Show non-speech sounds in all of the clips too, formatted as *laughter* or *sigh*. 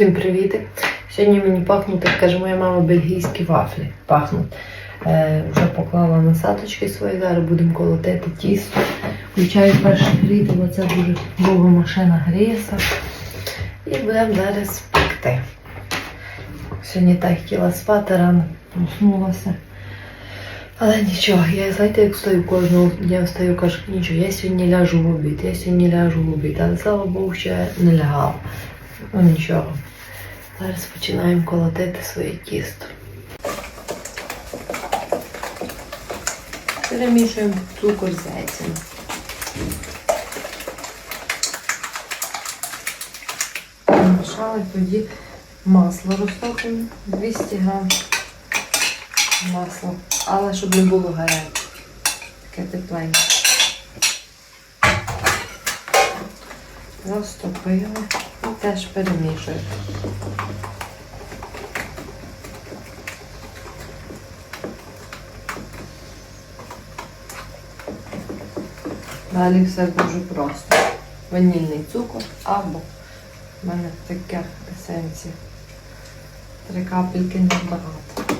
Всім привіт! Сьогодні мені пахнуть, як каже моя мама, бельгійські вафлі. Пахнуть. Е, вже поклала насадочки свої, зараз будемо колотити тісто. Включаю перший гріти, бо це дуже довга машина гріється. І будемо зараз пекти. Сьогодні так хотіла спати, рано проснулася. Але нічого, я знаєте, як стою кожного дня встаю, кажу, нічого, я сьогодні ляжу в обід, я сьогодні ляжу в обід, але слава Богу, ще не лягала. Ну нічого. Зараз починаємо колотити своє тісто. Перемішуємо цукор з яйцем. Мішали тоді масло розтопимо 200 грам масла, але щоб не було гаряче. Таке тепленьке. Розтопили і теж перемішуємо. Далі все дуже просто. Ванільний цукор або в мене таке есенція. Три капельки небагато.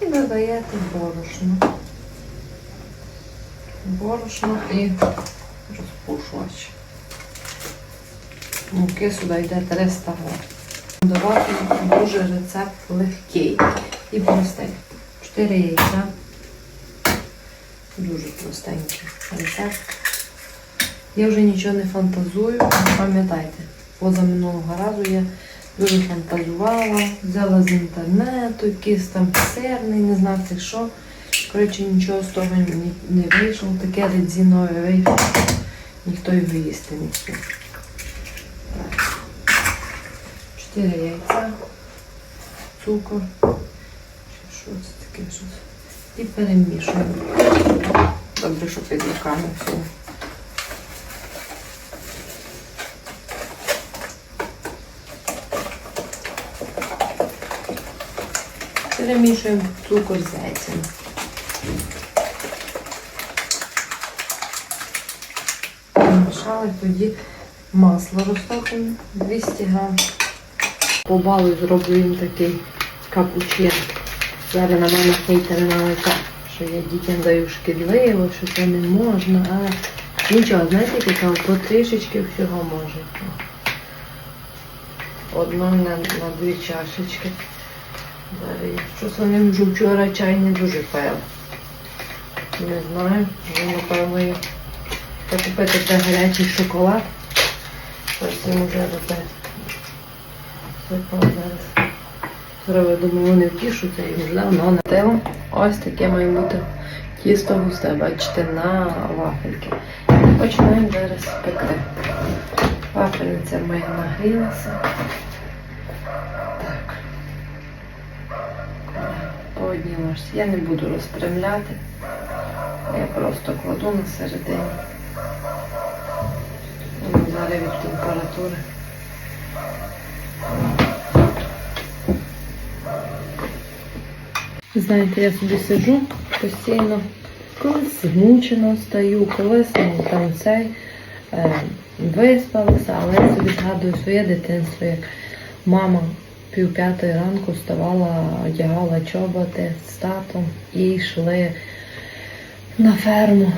І додаєте борошно. Борошно і розпушувач. Муки сюди йде 300 грам. Давати дуже рецепт легкий і простий. 4 яйця. Дуже простенький рецепт. Я вже нічого не фантазую, пам'ятайте, поза минулого разу я дуже фантазувала, взяла з інтернету, якийсь там сирний, не знати що. Коротше, нічого з того не, вийшло, таке резинове вийшло. Ніхто його їсти не хотів. Чотири яйця, цукор. Що це таке? Що це? І перемішуємо. Добре, що під руками все. Перемішуємо цукор з яйцем. Мішали тоді масло розтопимо 200 грам. По балу зроблю їм такий капучино. Зараз на мене хейтери налика, що я дітям даю шкідливо, що це не можна, але нічого, знаєте, яка потрішечки всього може. Одно на, на дві чашечки. Зараз я що самим вже вчора чай не дуже пив. Не знаю, вже напевно купити це гарячий шоколад. Ось їм вже. Сипала зараз. Я думаю, вони втішуться і вже давно не тило. Ось таке має бути тісто густе, бачите, на вафельки. Починаємо зараз пекти. Вафельниця моя нагрілася. Так. По. Я не буду розпрямляти. Я просто кладу на середині. Воно Зараз від температури. Знаєте, я собі сиджу постійно, колись змучено стаю, колись там цей е, виспалася, але я собі згадую своє дитинство, як мама пів п'ятої ранку вставала, одягала чоботи з татом і йшли на ферму,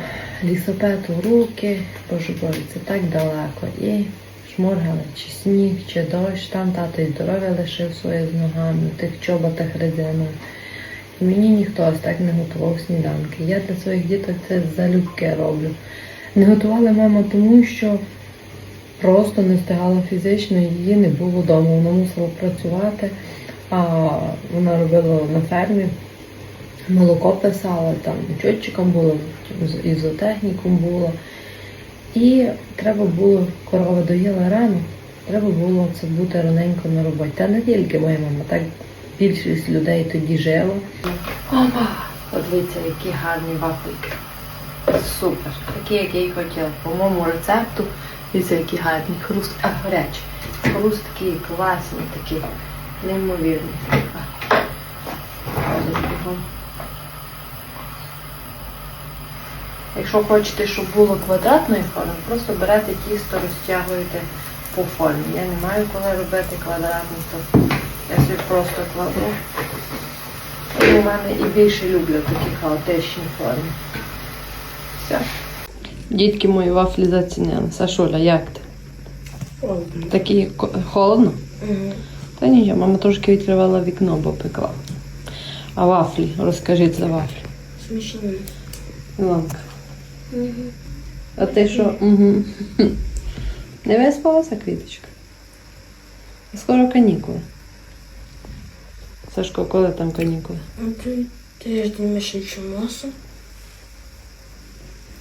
лісопед у руки, боже боже, це так далеко. І шморгали чи сніг, чи дощ, там тато і здоров'я лишив своє з ногами, тих чоботах резинових. І мені ніхто ось так не готував сніданки. Я для своїх діток це залюбки роблю. Не готувала мама тому, що просто не встигала фізично, її не було вдома. Вона мусила працювати, а вона робила на фермі. Молоко писала, там чотчиком було, ізотехніком було. І треба було, корова доїла рано, треба було це бути раненько на роботі. Та не тільки моя мама, так більшість людей тоді жила. Опа! Подивіться, які гарні вафельки. Супер. Такі, як я хотіла. По моєму рецепту. Дивіться, які гарні. Хруст, а гарячі. Хрусткі, класні такі. Неймовірні. Якщо хочете, щоб було квадратної форми, просто берете тісто, розтягуєте по формі. Я не маю коли робити квадратний, то я собі просто кладу. І у мене і більше люблю такі хаотичні форми. Все. Дітки мої вафлі зацінили. Сашуля, як ти? Такі ко- холодно? Та ні, мама трошки відкривала вікно, бо пекла. А вафлі, розкажіть за вафлі. Смішні. Ілонка. А ти що? Угу. *laughs* Не виспалася квіточка? Скоро канікули. Сашко, коли там канікули? Ти тиждень місячного масу.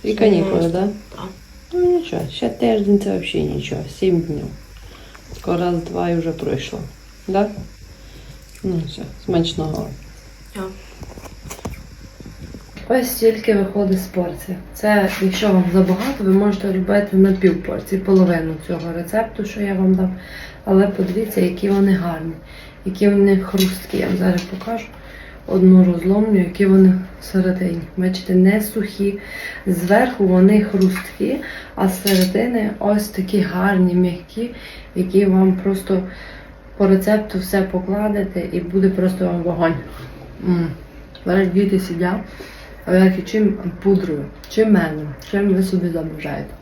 І канікули, так? Да? Так. Ну нічого, ще тиждень це взагалі нічого, сім днів. Скоро раз-два і вже пройшло. Так? Да? Ну все, смачного. Так. Ось стільки виходить з порції. Це, якщо вам забагато, ви можете робити на пів порції, половину цього рецепту, що я вам дам. Але подивіться, які вони гарні, які вони хрусткі. Я вам зараз покажу одну розломлю, які вони всередині. Бачите, не сухі. Зверху вони хрусткі, а середини ось такі гарні, м'які, які вам просто по рецепту все покладете і буде просто вам вогонь. Зараз діти сидять. Як чим пудрою, чим медом, чим ви собі забажаєте.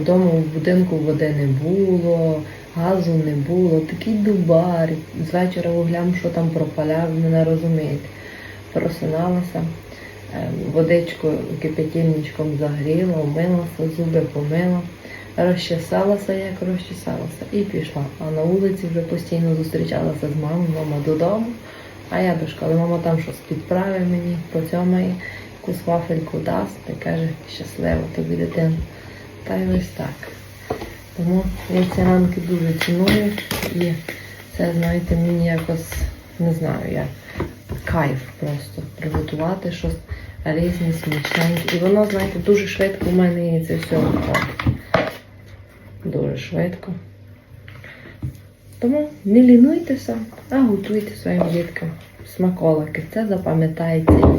Вдома в будинку води не було, газу не було, такий дубар. З вечора вуглям, що там пропаляв, ви не розумієте. Просиналася, е, водичку кипятильничком загріла, умилася, зуби помила, розчесалася, як розчесалася, і пішла. А на вулиці вже постійно зустрічалася з мамою, мама додому. А я до школи, мама там щось підправить мені, поцьомає, якусь вафельку дасть і каже, щасливо тобі дитина. Та й ось так. Тому я ці ранки дуже ціную і це, знаєте, мені якось не знаю, як кайф просто приготувати щось різне, смачненьке. І воно, знаєте, дуже швидко у мене це все виходить. Дуже швидко. Тому не лінуйтеся, а готуйте своїм діткам смаколики. Це запам'ятається.